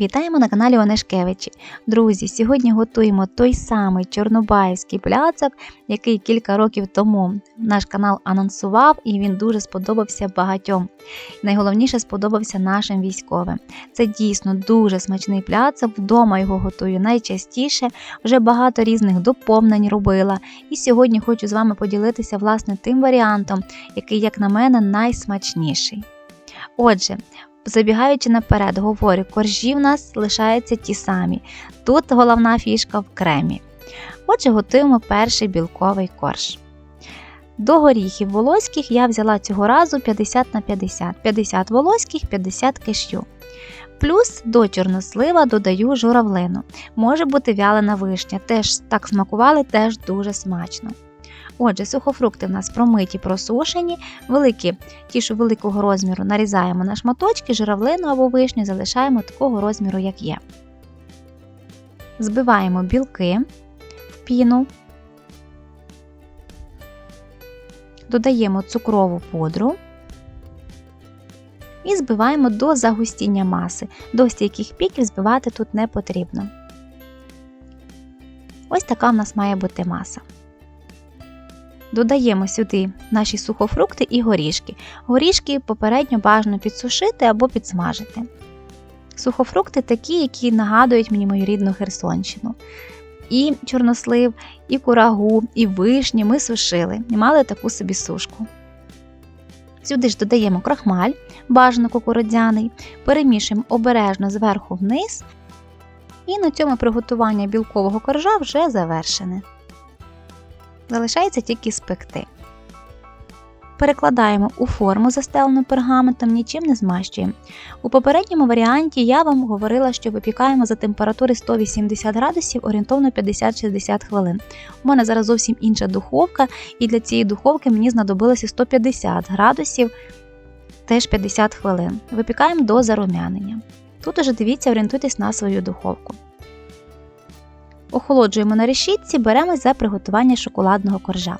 Вітаємо на каналі Онешкевичі. Друзі, сьогодні готуємо той самий чорнобаївський пляцок, який кілька років тому наш канал анонсував, і він дуже сподобався багатьом. Найголовніше сподобався нашим військовим. Це дійсно дуже смачний пляцок. Вдома його готую найчастіше. Вже багато різних доповнень робила. І сьогодні хочу з вами поділитися власне тим варіантом, який, як на мене, найсмачніший. Отже, Забігаючи наперед, говорю, коржі в нас лишаються ті самі. Тут головна фішка в кремі. Отже, готуємо перший білковий корж. До горіхів волоських я взяла цього разу 50 на 50, 50 волоських, 50 кишю. Плюс до чорнослива додаю журавлину. Може бути вялена вишня, теж так смакували, теж дуже смачно. Отже, сухофрукти в нас промиті, просушені, великі, ті, що великого розміру, нарізаємо на шматочки, журавлину або вишню залишаємо такого розміру, як є. Збиваємо білки в піну, додаємо цукрову пудру і збиваємо до загустіння маси. До стійких піків збивати тут не потрібно. Ось така в нас має бути маса. Додаємо сюди наші сухофрукти і горішки. Горішки попередньо бажано підсушити або підсмажити. Сухофрукти такі, які нагадують мені мою рідну Херсонщину. І чорнослив, і курагу, і вишні ми сушили і мали таку собі сушку. Сюди ж додаємо крахмаль, бажано кукурудзяний, перемішуємо обережно зверху вниз, і на цьому приготування білкового коржа вже завершене. Залишається тільки спекти. Перекладаємо у форму, застелену пергаментом, нічим не змащуємо. У попередньому варіанті я вам говорила, що випікаємо за температури 180 градусів орієнтовно 50-60 хвилин. У мене зараз зовсім інша духовка, і для цієї духовки мені знадобилося 150 градусів теж 50 хвилин. Випікаємо до зарум'янення. Тут уже дивіться, орієнтуйтесь на свою духовку. Охолоджуємо на решітці, беремось за приготування шоколадного коржа.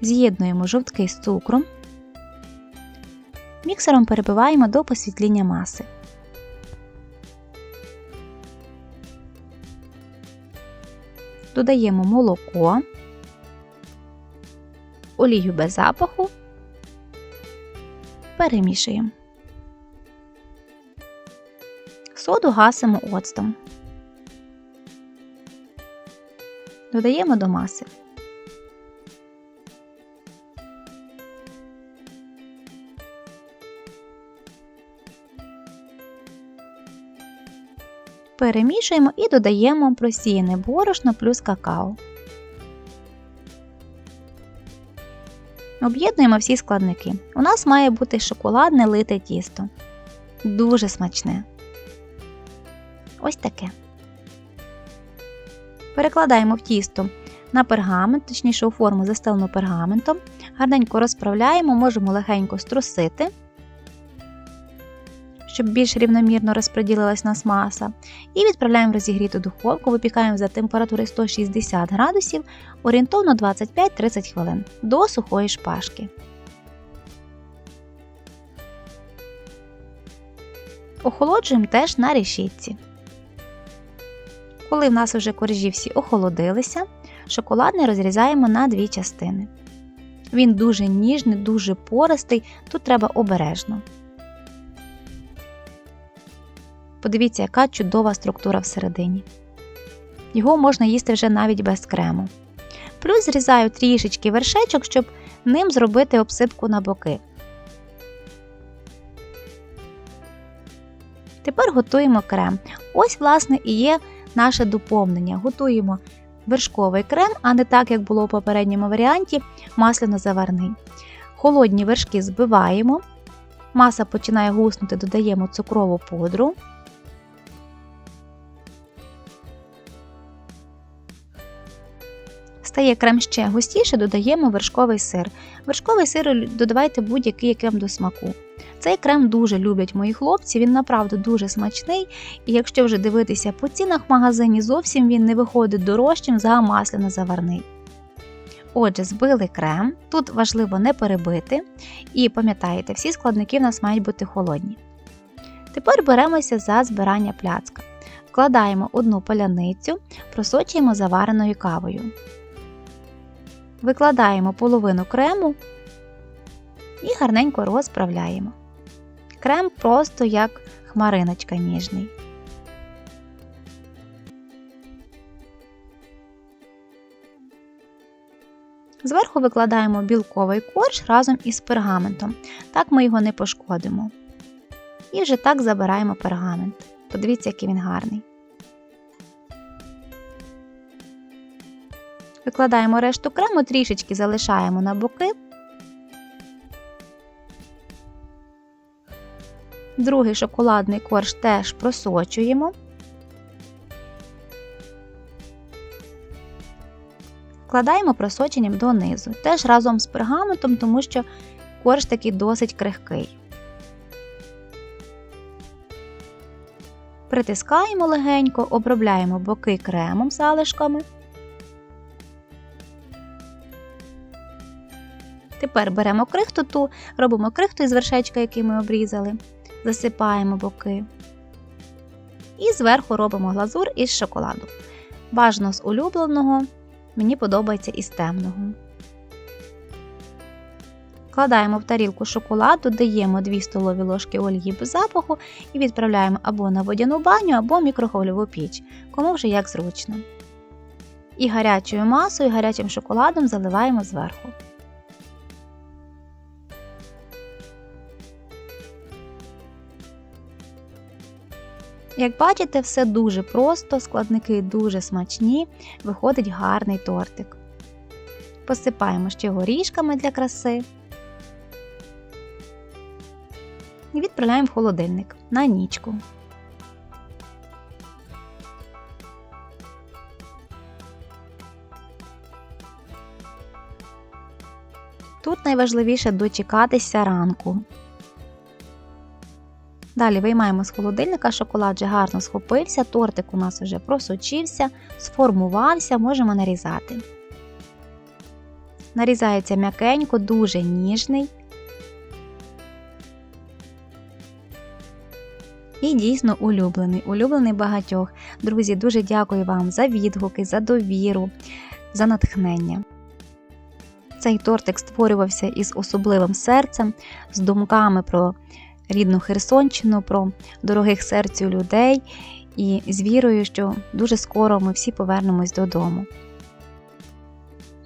З'єднуємо жовтки з цукром. Міксером перебиваємо до посвітління маси. Додаємо молоко, олію без запаху, перемішуємо. Соду гасимо оцтом. Додаємо до маси. Перемішуємо і додаємо просіяне борошно плюс какао. Об'єднуємо всі складники. У нас має бути шоколадне лите тісто. Дуже смачне. Ось таке. Перекладаємо в тісто на пергамент, точніше у форму застелену пергаментом, гарненько розправляємо, можемо легенько струсити, щоб більш рівномірно розподілилась нас маса. І відправляємо в розігріту духовку, випікаємо за температури 160 градусів орієнтовно 25-30 хвилин до сухої шпажки. Охолоджуємо теж на решітці. Коли в нас вже коржі всі охолодилися, шоколадний розрізаємо на дві частини. Він дуже ніжний, дуже пористий, тут треба обережно. Подивіться, яка чудова структура всередині. Його можна їсти вже навіть без крему. Плюс зрізаю трішечки вершечок, щоб ним зробити обсипку на боки. Тепер готуємо крем. Ось, власне, і є наше доповнення. Готуємо вершковий крем, а не так, як було у попередньому варіанті, масляно-заварний. Холодні вершки збиваємо, маса починає гуснути, додаємо цукрову пудру. Стає крем ще густіше, додаємо вершковий сир. Вершковий сир додавайте будь-який яким до смаку. Цей крем дуже люблять мої хлопці, він направду дуже смачний, і якщо вже дивитися по цінах в магазині, зовсім він не виходить дорожчим за масляно заварний. Отже, збили крем, тут важливо не перебити, і пам'ятаєте, всі складники в нас мають бути холодні. Тепер беремося за збирання пляцка. Вкладаємо одну паляницю, просочуємо завареною кавою. Викладаємо половину крему і гарненько розправляємо. Крем просто як хмариночка ніжний. Зверху викладаємо білковий корж разом із пергаментом. Так ми його не пошкодимо. І вже так забираємо пергамент. Подивіться, який він гарний. Викладаємо решту крему, трішечки залишаємо на боки. Другий шоколадний корж теж просочуємо. Вкладаємо просоченням донизу, теж разом з пергаментом, тому що корж такий досить крихкий. Притискаємо легенько, обробляємо боки кремом залишками. Тепер беремо крихту ту, робимо крихту із вершечка, який ми обрізали, засипаємо боки. І зверху робимо глазур із шоколаду. Бажано з улюбленого, мені подобається із темного. Кладаємо в тарілку шоколад, додаємо 2 столові ложки олії без запаху і відправляємо або на водяну баню, або мікрохвильову піч, кому вже як зручно. І гарячою масою, гарячим шоколадом заливаємо зверху. Як бачите, все дуже просто, складники дуже смачні, виходить гарний тортик. Посипаємо ще горішками для краси. І відправляємо в холодильник на нічку. Тут найважливіше дочекатися ранку. Далі виймаємо з холодильника, шоколад вже гарно схопився, тортик у нас вже просочився, сформувався, можемо нарізати. Нарізається м'якенько, дуже ніжний. І дійсно улюблений, улюблений багатьох. Друзі, дуже дякую вам за відгуки, за довіру, за натхнення. Цей тортик створювався із особливим серцем, з думками про рідну Херсонщину, про дорогих серцю людей і з вірою, що дуже скоро ми всі повернемось додому.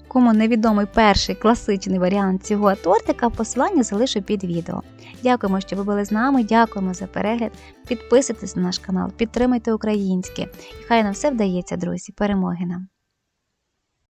Кому невідомий перший класичний варіант цього тортика, посилання залишу під відео. Дякуємо, що ви були з нами, дякуємо за перегляд. Підписуйтесь на наш канал, підтримуйте українське. І хай нам все вдається, друзі. Перемоги нам!